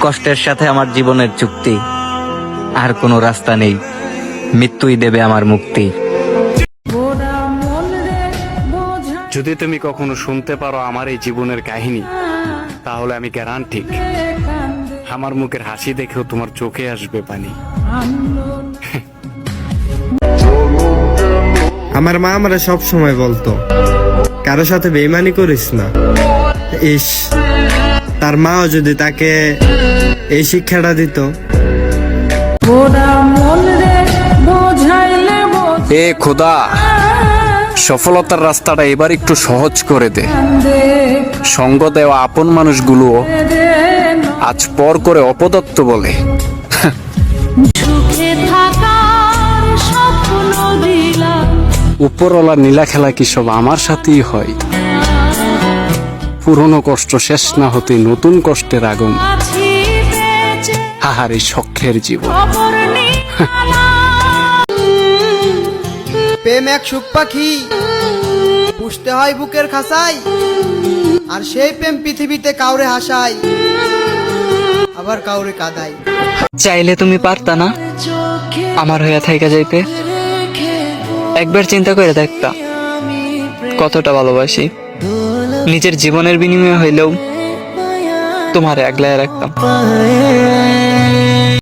কষ্টের সাথে আমার জীবনের চুক্তি। আর কোনো রাস্তা নেই। মৃত্যুই দেবে আমার মুক্তি। যদি তুমি কখনো শুনতে পারো আমার এই জীবনের কাহিনী তাহলে আমি গ্যারান্টিক। আমার মুখের হাসি দেখেও তোমার চোখে আসবে পানি। আমার মা আমরা সব সময় বলতো কারও সাথে বেইমানি করিস না। ইস। তার মাও যদি তাকে এই শিক্ষাটা দিত। এ খোদা সফলতার রাস্তাটা এবার একটু সহজ করে দে। সঙ্গ দেওয়া আপন মানুষগুলো আজ পর করে অপদত্ত বলে। উপরওয়ালা নীলা খেলা কি সব আমার সাথেই হয়? পুরনো কষ্ট শেষ না হতে নতুন কষ্টের আগমন। আছি বেঁচে আহারে শখের জীবন। প্রেম এক সুখ পাখি পুষতে হয় বুকের খাসাই আর সেই প্রেম পৃথিবীতে কাউরে হাসায় আবার কাউরে কাদাই চাইলে তুমি পারতা না আমার হইয়া থাইকা যাইতে। একবার চিন্তা করে দেখতা কতটা ভালোবাসি। নিজের জীবনের বিনিময়ে হইলেও তোমার একলায় রাখতাম।